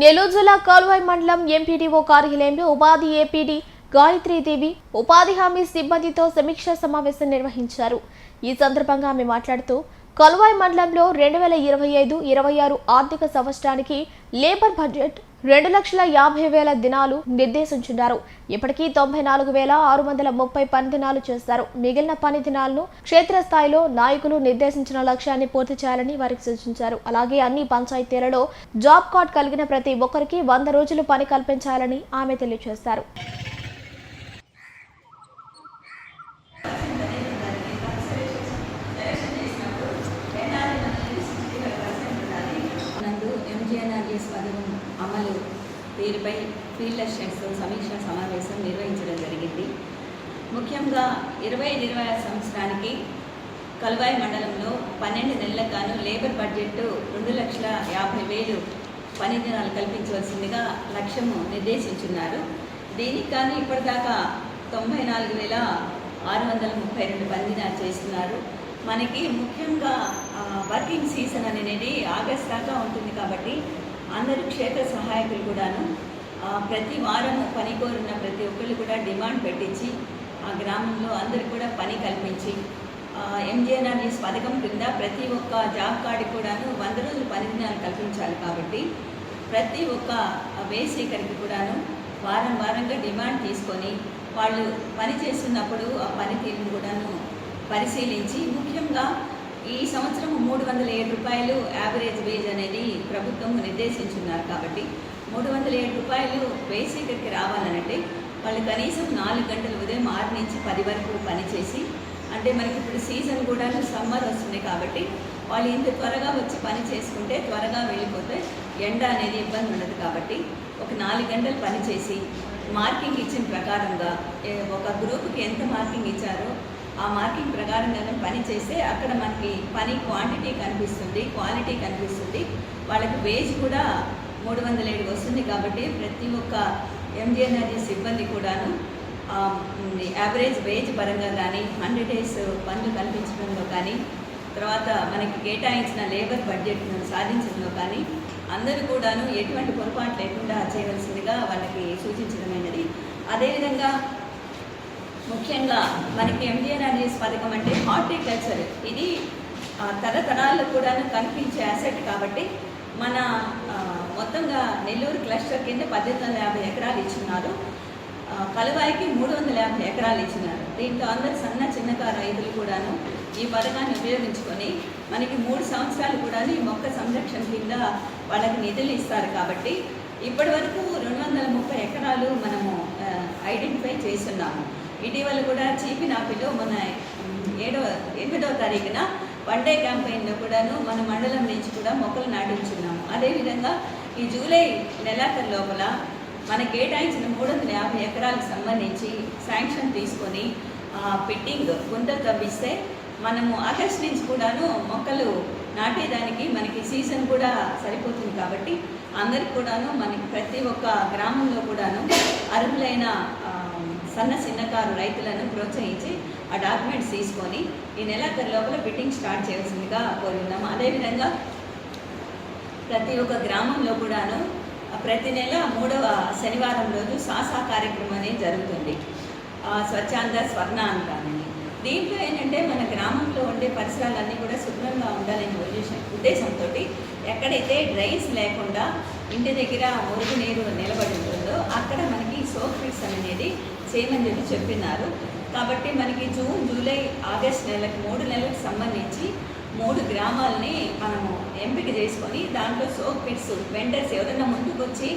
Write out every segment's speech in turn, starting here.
నెల్లూరు జిల్లా కాల్వాయి మండలం ఎంపీడీఓ కార్యాలయంలో ఉపాధి ఏపీడీ గాయత్రీదేవి ఉపాధి హామీ సిబ్బందితో సమీక్షా సమావేశం నిర్వహించారు. ఈ సందర్భంగా ఆమె మాట్లాడుతూ కలువాయి మండలంలో రెండు వేల ఇరవై ఐదు ఇరవై ఆరు ఆర్థిక సంవత్సరానికి లేబర్ బడ్జెట్ రెండు లక్షల యాభై వేల దినాలు నిర్దేశించున్నారు. ఇప్పటికీ తొంభై నాలుగు వేల ఆరు వందల ముప్పై పని దినాలు చేశారు. మిగిలిన పని దినాలను క్షేత్రస్థాయిలో నాయకులు నిర్దేశించిన లక్ష్యాన్ని పూర్తి చేయాలని వారికి సూచించారు. అలాగే అన్ని పంచాయతీలలో జాబ్ కార్డ్ కలిగిన ప్రతి ఒక్కరికి వంద రోజులు పని కల్పించాలని ఆమె తెలియజేశారు. వీరిపై ఫీల్డ్ అసిస్టెంట్స్ సమీక్ష సమావేశం నిర్వహించడం జరిగింది. ముఖ్యంగా ఇరవై ఐదు ఇరవై ఆరు సంవత్సరానికి కలువాయి మండలంలో పన్నెండు నెలలకు గాను లేబర్ బడ్జెట్ రెండు లక్షల యాభై వేలు పని దినాలు కల్పించవలసిందిగా లక్ష్యము నిర్దేశించున్నారు. దీనికి కానీ ఇప్పటిదాకా తొంభై నాలుగు వేల ఆరు వందల ముప్పై రెండు పని దినాలు చేస్తున్నారు. మనకి ముఖ్యంగా వర్కింగ్ సీజన్ అనేది ఆగస్ట్ దాకా ఉంటుంది కాబట్టి అందరూ క్షేత్ర సహాయకులు కూడాను. ప్రతి వారము పని కోరున్న ప్రతి ఒక్కళ్ళు కూడా డిమాండ్ పెట్టించి ఆ గ్రామంలో అందరు కూడా పని కల్పించి ఎంజీఎన్ఆర్ఎస్ పథకం కింద ప్రతి ఒక్క జాబ్ కార్డు కూడాను వంద రోజులు పని దినాలు కల్పించాలి కాబట్టి ప్రతి ఒక్క వేసేకరికి కూడాను వారం వారంగా డిమాండ్ తీసుకొని వాళ్ళు పని చేస్తున్నప్పుడు ఆ పనితీరును కూడాను పరిశీలించి ముఖ్యంగా ఈ సంవత్సరం మూడు వందల ఏడు రూపాయలు యావరేజ్ వేజ్ అనేది ప్రభుత్వం నిర్దేశించున్నారు కాబట్టి మూడు వందల ఏడు రూపాయలు బేసిక్కి రావాలనంటే వాళ్ళు కనీసం నాలుగు గంటలు ఉదయం ఆరు నుంచి పది వరకు పనిచేసి అంటే మనకి ఇప్పుడు సీజన్ కూడా సమ్మర్ వస్తుంది కాబట్టి వాళ్ళు ఇంత త్వరగా వచ్చి పని చేసుకుంటే త్వరగా వెళ్ళిపోతే ఎండ అనేది ఇబ్బంది ఉండదు కాబట్టి ఒక నాలుగు గంటలు పనిచేసి మార్కింగ్ ఇచ్చిన ప్రకారంగా ఒక గ్రూప్కి ఎంత మార్కింగ్ ఇచ్చారో ఆ మార్కింగ్ ప్రకారంగానే పని చేస్తే అక్కడ మనకి పని క్వాంటిటీ కనిపిస్తుంది క్వాలిటీ కనిపిస్తుంది. వాళ్ళకి వేజ్ కూడా మూడు వందల ఏడు వస్తుంది కాబట్టి ప్రతి ఒక్క ఎంజిఎన్ఆర్జీ సిబ్బంది కూడాను యావరేజ్ వేజ్ పరంగా కానీ హండ్రెడ్ డేస్ పనులు కల్పించడంలో కానీ తర్వాత మనకి కేటాయించిన లేబర్ బడ్జెట్ను సాధించడంలో కానీ అందరూ కూడాను ఎటువంటి పొరపాటు లేకుండా చేయవలసిందిగా వాళ్ళకి సూచించడమైనది అదేవిధంగా ముఖ్యంగా మనకి ఎండిఎన్ఆర్జీఎస్ పథకం అంటే హార్టికల్చర్ ఇది ఆ, తరతరాల్లో కూడా కనిపించే అసెట్ కాబట్టి మన మొత్తంగా నెల్లూరు క్లస్టర్ కింద పద్దెనిమిది వందల యాభై ఎకరాలు ఇచ్చినారు. కలవాయికి కలువాయికి మూడు వందల యాభై ఎకరాలు ఇచ్చినారు. దీంట్లో అందరు సన్న చిన్నకారు రైతులు కూడాను ఈ పథకాన్ని ఉపయోగించుకొని మనకి మూడు సంవత్సరాలు కూడా ఈ మొక్క సంరక్షణ కింద వాళ్ళకి నిధులు ఇస్తారు కాబట్టి ఇప్పటి వరకు రెండు వందల ముప్పై ఎకరాలు మనము ఐడెంటిఫై చేస్తున్నాము. ఇటీవల కూడా చీపి నాపిలో మన ఏడవ ఎనిమిదవ తారీఖున వన్ డే క్యాంపెయిన్లో కూడాను మన మండలం నుంచి కూడా మొక్కలు నాటించున్నాము. అదేవిధంగా ఈ జూలై నెలాఖరు లోపల మన కేటాయించిన మూడు వందల యాభై ఎకరాలకు సంబంధించి శాంక్షన్ తీసుకొని ఆ, పిట్టింగ్ గుంతలు తవ్విస్తే మనము ఆగస్ట్ నుంచి కూడాను మొక్కలు నాటేదానికి మనకి సీజన్ కూడా సరిపోతుంది కాబట్టి అందరికి కూడాను మనకి ప్రతి ఒక్క గ్రామంలో కూడాను అర్హులైన సన్న చిన్నకారు రైతులను ప్రోత్సహించి ఆ డాక్యుమెంట్స్ తీసుకొని ఈ నెలాఖరు లోపల ఫిట్టింగ్ స్టార్ట్ చేయాల్సిందిగా కోరి ఉన్నాము అదేవిధంగా ప్రతి ఒక్క గ్రామంలో కూడాను ప్రతి నెల మూడవ శనివారం రోజు సాసా కార్యక్రమం అనేది జరుగుతుంది. ఆ, స్వచ్ఛాంద స్వర్ణ అంటారని దీంట్లో ఏంటంటే మన గ్రామంలో ఉండే పరిసరాలన్నీ కూడా శుభ్రంగా ఉండాలనే ఉద్దేశం ఉద్దేశంతో ఎక్కడైతే డ్రైన్స్ లేకుండా ఇంటి దగ్గర మురుగునీరు నిలబడి ఉంటుందో అక్కడ మనకి సోప్ ఫిట్స్ అనేది చేయమని చెప్పి చెప్పినారు. కాబట్టి మనకి జూన్ జూలై ఆగస్ట్ నెలకు మూడు నెలలకు సంబంధించి మూడు గ్రామాలని మనము ఎంపిక చేసుకొని దాంట్లో సోప్ పిట్స్ వెండర్స్ ఎవరైనా ముందుకు వచ్చి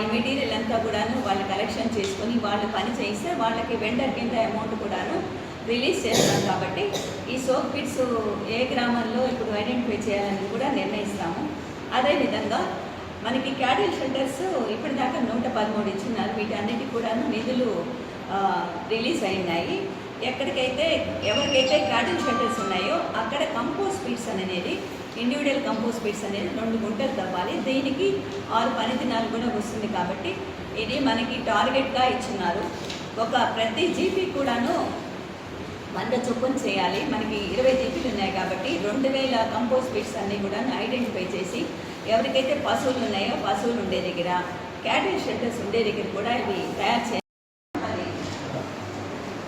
ఈ మెటీరియల్ అంతా కూడాను వాళ్ళు కలెక్షన్ చేసుకొని వాళ్ళు పని చేస్తే వాళ్ళకి వెండర్ కింద అమౌంట్ కూడాను రిలీజ్ చేస్తాం కాబట్టి ఈ సోప్ పిట్స్ ఏ గ్రామంలో ఇప్పుడు ఐడెంటిఫై చేయాలని కూడా నిర్ణయిస్తాము. అదేవిధంగా మనకి క్యాడిల్ షెల్టర్స్ ఇప్పటిదాకా నూట పదమూడు ఇచ్చినారు. వీటన్నిటి కూడాను నిధులు రిలీజ్ అయినాయి. ఎక్కడికైతే ఎవరికైతే క్యాటిల్ షెల్టర్స్ ఉన్నాయో అక్కడ కంపోస్ట్ పీట్స్ అనేది ఇండివిజువల్ కంపోస్ట్ పీట్స్ అనేది రెండు గుంటలు తవ్వాలి. దీనికి ఆరు పని దినాలు కూడా వస్తుంది కాబట్టి ఇది మనకి టార్గెట్గా ఇచ్చినారు. ఒక ప్రతి జీపీ కూడాను వంద చొప్పున చేయాలి. మనకి ఇరవై జీపీలు ఉన్నాయి కాబట్టి రెండు వేల కంపోస్ట్ పీట్స్ అన్నీ కూడా ఐడెంటిఫై చేసి ఎవరికైతే పశువులు ఉన్నాయో పశువులు ఉండే దగ్గర క్యాటిల్ షెల్టర్స్ ఉండే దగ్గర కూడా ఇవి తయారు చేయాలి మరి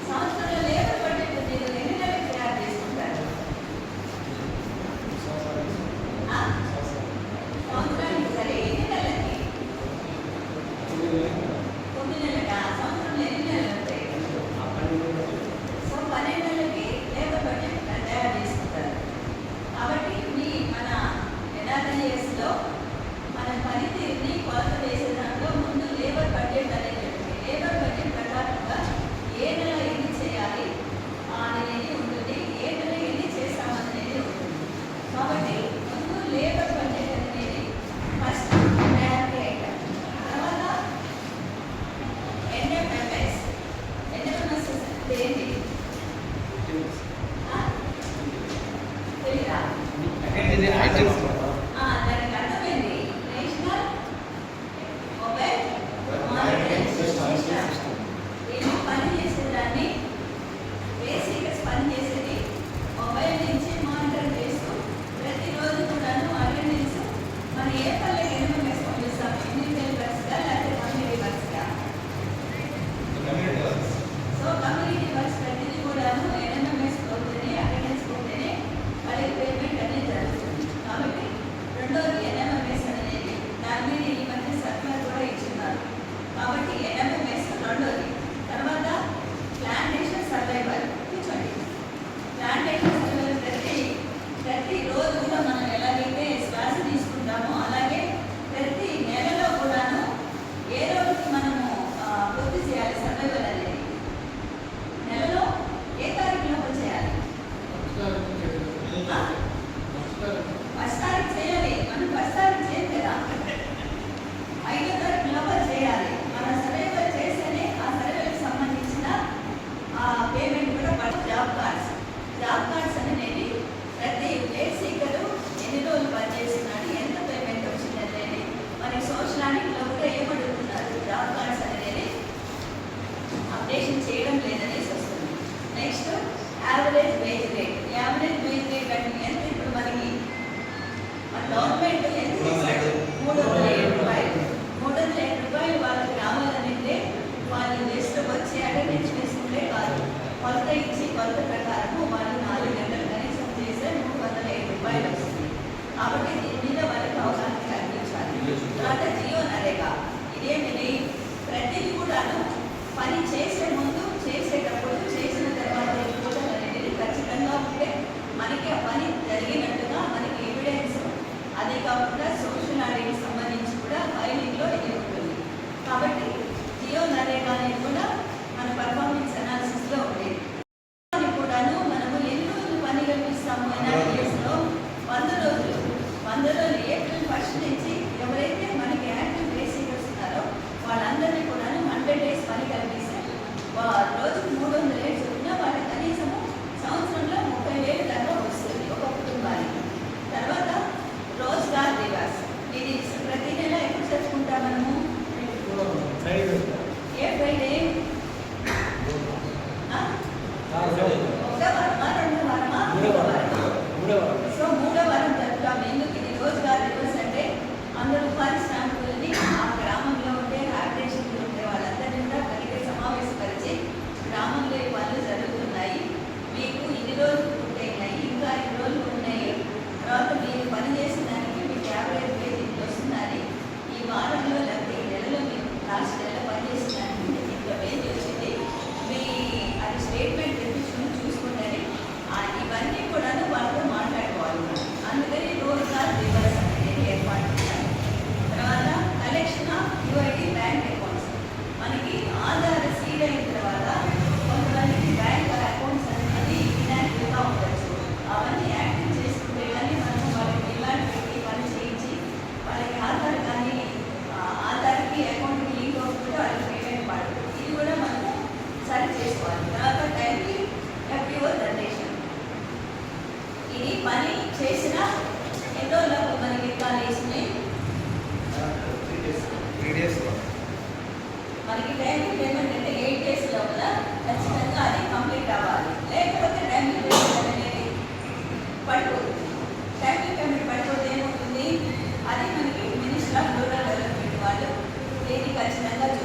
సంవత్సరంలో లేబర్ బడ్జెట్ మీరు ఎన్ని నెలలకు తయారు చేసుకుంటారు ఆ? సంవత్సరానికి సరే ఎన్ని నెలలకి తొమ్మిది నెలలకా సంవత్సరంలో ఎన్ని నెలలు ఉంటాయి సో పన్నెండు నెలలకి లేబర్ బడ్జెట్ తయారు చేసుకుంటారు కాబట్టి మీ మన ఎన్ఆర్ఎస్లో మన పనితీరుని కొలత వేసే దాంట్లో ముందు లేబర్ బడ్జెట్ అనేది లేబర్ బడ్జెట్ ప్రకారంగా ఏ నెల ఎన్ని చేయాలి అనేది ఉంటుంది ఏ నెల ఎన్ని చేస్తామనేది ఉంటుంది. కాబట్టి ముందు లేబర్ బడ్జెట్ అనేది ఫస్ట్ ప్రయారిటీ ఐటమ్ తర్వాత N M M S N M S దేని Maria job cards. తర్వాత జియో నరేగా ఇదేమిటి? ప్రతిదీ కూడాను పని చేసే ముందు చేసేటప్పుడు చేసిన తర్వాత ఖచ్చితంగా ఉంటే మనకి ఆ పని and